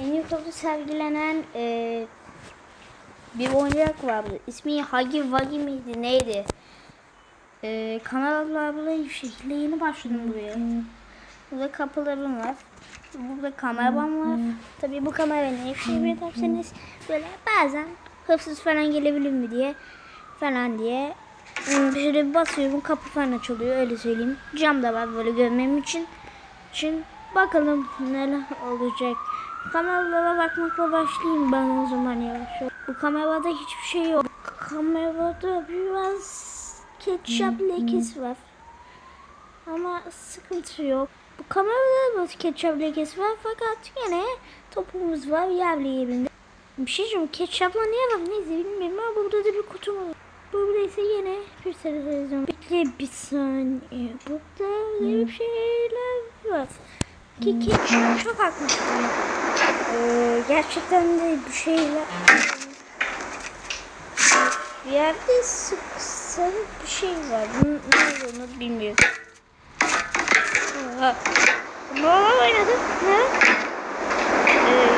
En YouTube'da sergilenen e, bir oyuncak vardı. İsmi Hagi Wagi miydi neydi? E, kanallarla bir şekilde yeni başladım buraya. Burada kapılarım var. Burada kameram var. Tabii bu kamera ne yarıyor derseniz böyle bazen hırsız falan gelebilir mi diye falan diye şöyle bir basıyorum kapı falan açılıyor öyle söyleyeyim. Cam da var böyle görmem için. Şimdi bakalım neler olacak. Kameralara bakmakla başlayayım ben o zaman yavaş yavaş. Bu kamerada hiçbir şey yok. Kamerada biraz ketçap lekesi var. Ama sıkıntı yok. Bu kamerada da ketçap lekesi var fakat yine topumuz var yerli Bir şey diyeceğim ketçapla ne yapalım neyse bilmiyorum ama burada da bir kutum var. Burada ise yine bir televizyon. Bekle bir saniye. Burada öyle bir şeyler var. Ki ketçap çok haklısın. Ee, gerçekten de bir şeyler bir yerde sık sarı bir şey var. Ne olduğunu bilmiyorum. Aa, Ne oynadı? Ne? Ee,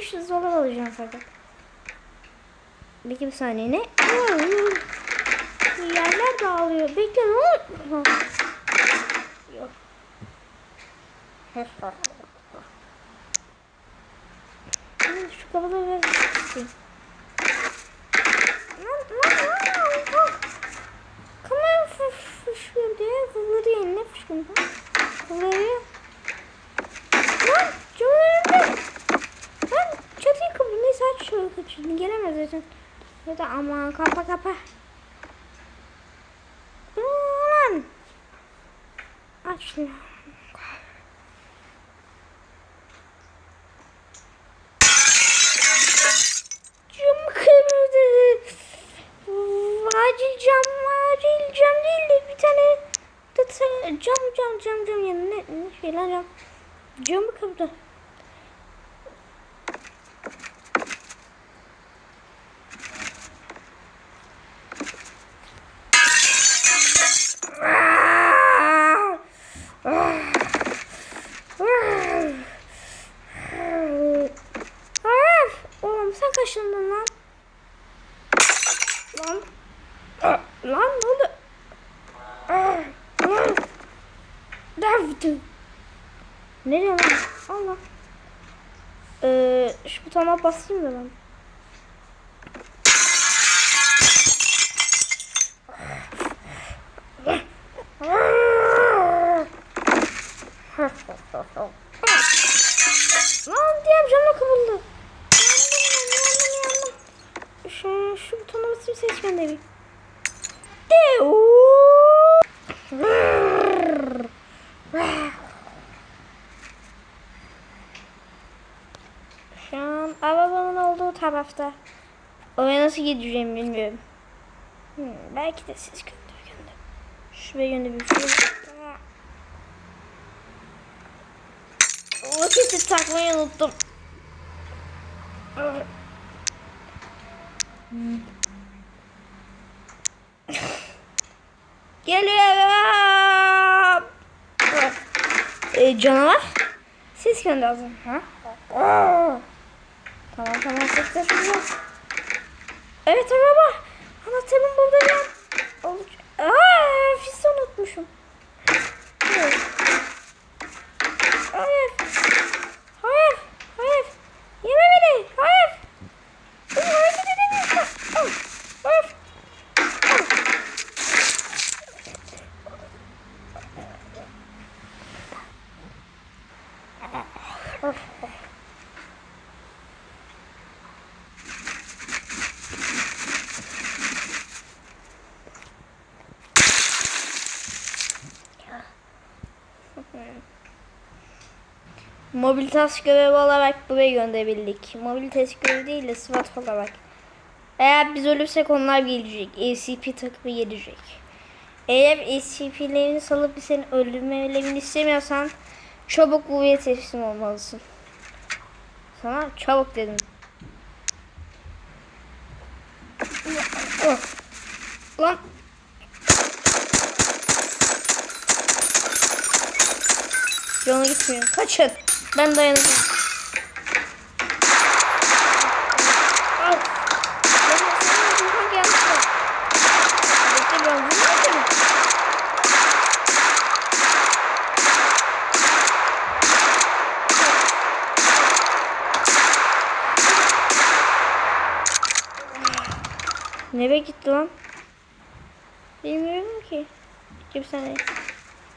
500 dolar alacağım fakat. Peki bir saniye ne? Yerler dağılıyor. Bekle ne oldu? Yok. Şu kafaları ver. Lan lan lan. lan. Kamera fış- fışkırıyor diye fırladı yerine fışkırdı. Fırlıyor. Lan camın önünde. Lan çatıyı kapı. Şöyle kaçırdın. Gelemez zaten. Ya da aman kapa kapa. Lan. Aç şunu. Cam kırdı. Acil cam, acil cam değil de bir tane cam cam cam cam yani ne, ne şey lan cam. Camı kırdı. Arif! Oğlum sen kaşındın lan. Lan. Lan ne oldu? Lan. Davdı. Ne diyor lan? Allah. Ee, şu butona basayım da ben. Lan diğer camla kırıldı. Yandım. Şu, şu butona basayım ses göndereyim. Deu. Şu an arabanın olduğu tarafta. Oraya nasıl gideceğimi bilmiyorum. Hmm, belki de siz gönder gönder. Şuraya gönder bir şey. Roketi takmayı unuttum. Geliyorum. Ee, canavar. Ses gönderdim. Ha? Tamam tamam sesler. Evet araba. Anahtarım burada ya. Olacak. Aa, fisi unutmuşum. Evet. Hayır. Hayır. Hayır. Yeme beni. Hayır. Dur, hareket edemiyorum. Al. Hayır. Mobil task görevi olarak buraya gönderebildik. Mobil task görevi değil de SWAT olarak. Eğer biz ölürsek onlar gelecek. ACP takımı gelecek. Eğer ACP'lerini salıp bir senin öldürmelerini istemiyorsan çabuk buraya teslim olmalısın. Sana çabuk dedim. Lan Canı gitmiyor. Kaçın. Ben dayanacağım. Nereye gitti lan? Bilmiyorum ki. Kimse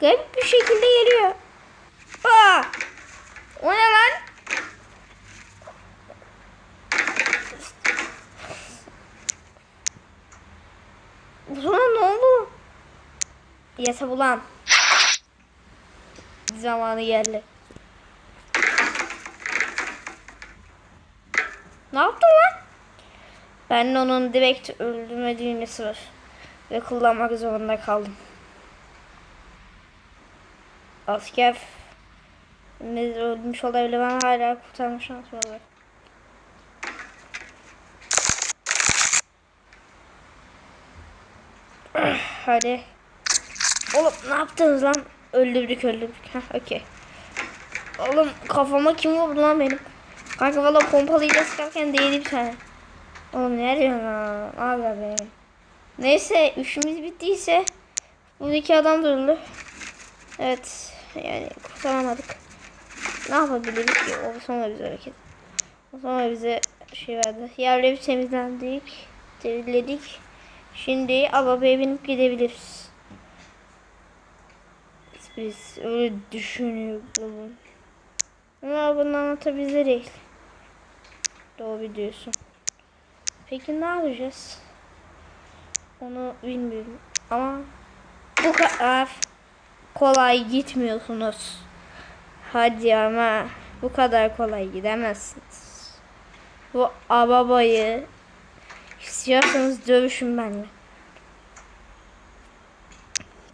Garip bir şekilde geliyor. Aa! O ne lan? Buna ne oldu? Yasa bulan. Zamanı geldi. Ne yaptın lan? Ben onun direkt öldürmediğini sırf ve kullanmak zorunda kaldım. Asker ne ölmüş olabilir ben hala kurtarma şansım var. Hadi. Oğlum ne yaptınız lan? Öldürdük öldürdük. Heh okey. Oğlum kafama kim vurdu lan benim? Kanka valla pompalıyla sıkarken değdi bir tane. Oğlum ne diyorsun lan? Abi be. Neyse işimiz bittiyse buradaki adam da. Evet yani kurtaramadık. Ne yapabiliriz ki? O sonra bize hareket. O sonra bize şey verdi. Yerleri temizlendik. Temizledik. Şimdi arabaya binip gidebiliriz. Biz öyle düşünüyoruz. Ama bunun anlatı bize değil. Doğru diyorsun. Peki ne yapacağız? Onu bilmiyorum. Ama bu kadar kolay gitmiyorsunuz. Hadi ama bu kadar kolay gidemezsiniz. Bu arabayı istiyorsanız dövüşün benimle.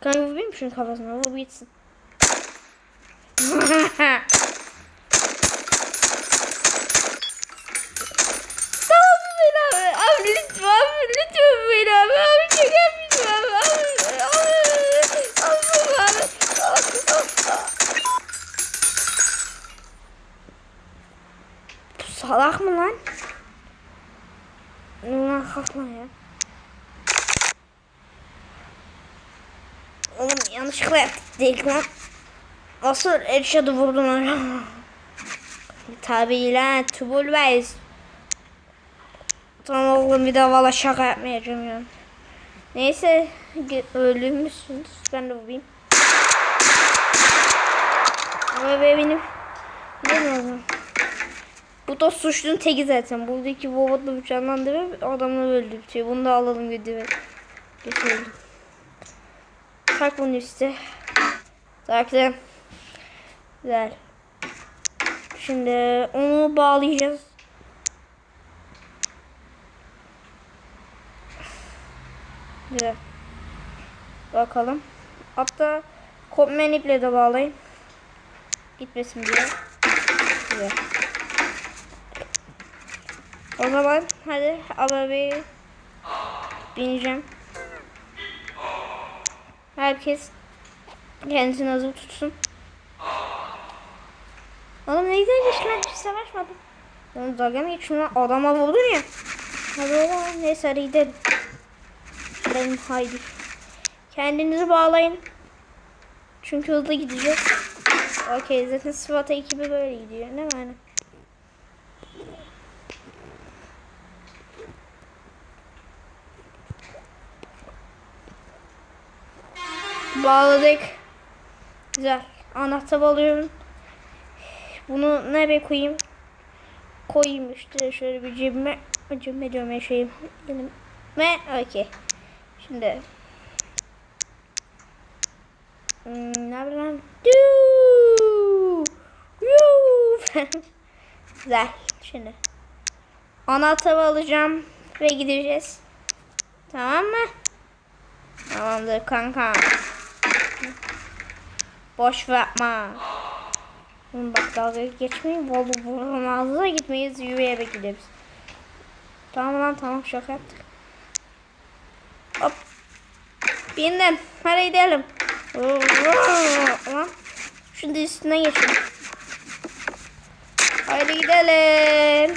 Kanka vurayım şunun kafasına vur gitsin. Tamam beni abi. Abi lütfen abi lütfen beni abi. Abi çok yapmışım abi. Abi abi abi. abi. Bu salak mı lan? Ulan kalkma ya. Oğlum yanlışlıkla yaptık değil lan. Nasıl Erşad'ı vurdun öyle? Tabii lan Tubul Veys. Tamam oğlum bir daha valla şaka yapmayacağım ya. Neyse ge- ölmüşsünüz. Ben de vurayım. Arabaya benim. O zaman. Bu da suçlunun teki zaten. Buradaki Vova'da bıçaklandırıp adamı öldürtüyor. Bunu da alalım götürelim. Götürelim. Tak bunu üstte. Takdim. Güzel. Şimdi onu bağlayacağız. Güzel. Bakalım. Hatta kopmen iple de bağlayayım. Gitmesin diye. Güzel. O zaman hadi arabayı bineceğim. Herkes kendisini hazır tutsun. Oğlum ne güzel geçti hiç savaşmadım. Oğlum dalga mı geçiyorsun lan? Adama vurdun ya. Hadi oğlum neyse hadi gidelim. Gidelim haydi. Kendinizi bağlayın. Çünkü hızlı gideceğiz. Okey zaten SWAT ekibi böyle gidiyor değil mi? Bağladık. Güzel. Anahtar alıyorum. Bunu nereye koyayım? Koyayım işte şöyle bir cebime. Cebime diyorum ya şeyim. Elime. Okey. Şimdi. Hmm, ne yapayım! Güzel. Şimdi. Anahtarı alacağım ve gideceğiz. Tamam mı? Tamamdır kanka. Boş yapma. Bak dalga geçmeyin. Bolu buranın ağzına gitmeyiz. Yürüyerek gideriz. Tamam lan tamam şaka yaptık. Hop. Bindim. Hadi gidelim. Lan. Şimdi üstüne geçelim. Haydi gidelim.